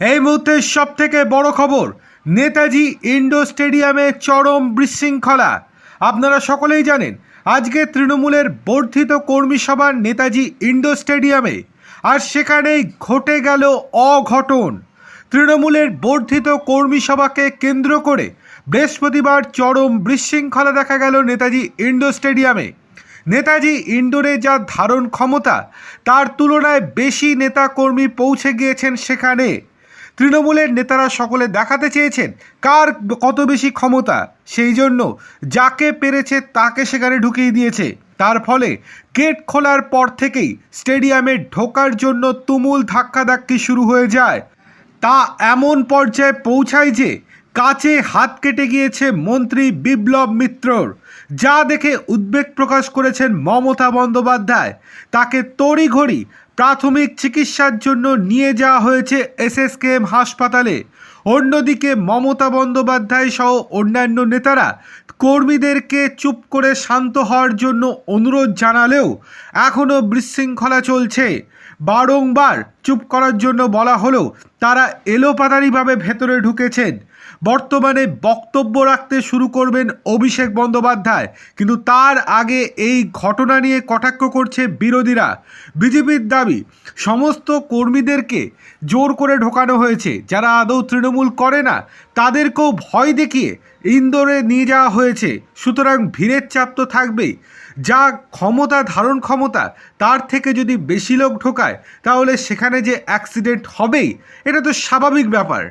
এই মুহূর্তে সব থেকে বড় খবর, নেতাজি ইন্ডোর স্টেডিয়ামে চরম বিশৃঙ্খলা। আপনারা সকলেই জানেন, আজকে তৃণমূলের বর্ধিত কর্মী সভার নেতাজি ইন্ডোর স্টেডিয়ামে, আর সেখানেই ঘটে গেল অঘটন। তৃণমূলের বর্ধিত কর্মী সভাকে কেন্দ্র করে বৃহস্পতিবার চরম বিশৃঙ্খলা দেখা গেল নেতাজি ইন্ডোর স্টেডিয়ামে। নেতাজি ইন্ডোরে যা ধারণ ক্ষমতা, তার তুলনায় বেশি নেতাকর্মী পৌঁছে গিয়েছেন সেখানে। তৃণমূলের নেতারা সকলে দেখাতে চেয়েছেন, কার কত বেশি ক্ষমতা? সেই জন্য যাকে পেরেছে তাকে সেখানে ঢুকিয়ে দিয়েছে। তার ফলে গেট খোলার পর থেকেই স্টেডিয়ামে ঢোকার জন্য তুমুল ধাক্কাধাক্কি শুরু হয়ে যায়। তা এমন পর্যায়ে পৌঁছায় যে কাছে হাত কেটে গিয়েছে মন্ত্রী বিপ্লব মিত্রর। যা দেখে উদ্বেগ প্রকাশ করেছেন মমতা বন্দ্যোপাধ্যায়। তাকে তড়িঘড়ি প্রাথমিক চিকিৎসার জন্য নিয়ে যাওয়া হয়েছে এসএসকেএম হাসপাতালে। অন্যদিকে মমতা বন্দ্যোপাধ্যায় সহ অন্যান্য নেতারা কর্মীদেরকে চুপ করে শান্ত হওয়ার জন্য অনুরোধ জানালেও এখনও বিশৃঙ্খলা চলছে। বারংবার চুপ করার জন্য বলা হলেও তারা এলোপাতারিভাবে ভেতরে ঢুকেছেন। বর্তমানে বক্তব্য রাখতে শুরু করবেন অভিষেক বন্দ্যোপাধ্যায়, কিন্তু তার আগে এই ঘটনা নিয়ে কটাক্ষ করছে বিরোধীরা। বিজেপির দাবি সমস্ত কর্মীদেরকে জোর করে ঢোকানো হয়েছে। যারা আদৌ তৃণমূল করে না, তাদেরকেও ভয় দেখিয়ে ইন্দোরে নিয়ে যাওয়া হয়েছে। সুতরাং ভিড়ের চাপ তো থাকবেই। যা ক্ষমতা ধারণ ক্ষমতা, তার থেকে যদি বেশি লোক ঢোকায়, তাহলে সেখানে যে অ্যাক্সিডেন্ট হবেই, এটা তো স্বাভাবিক ব্যাপার।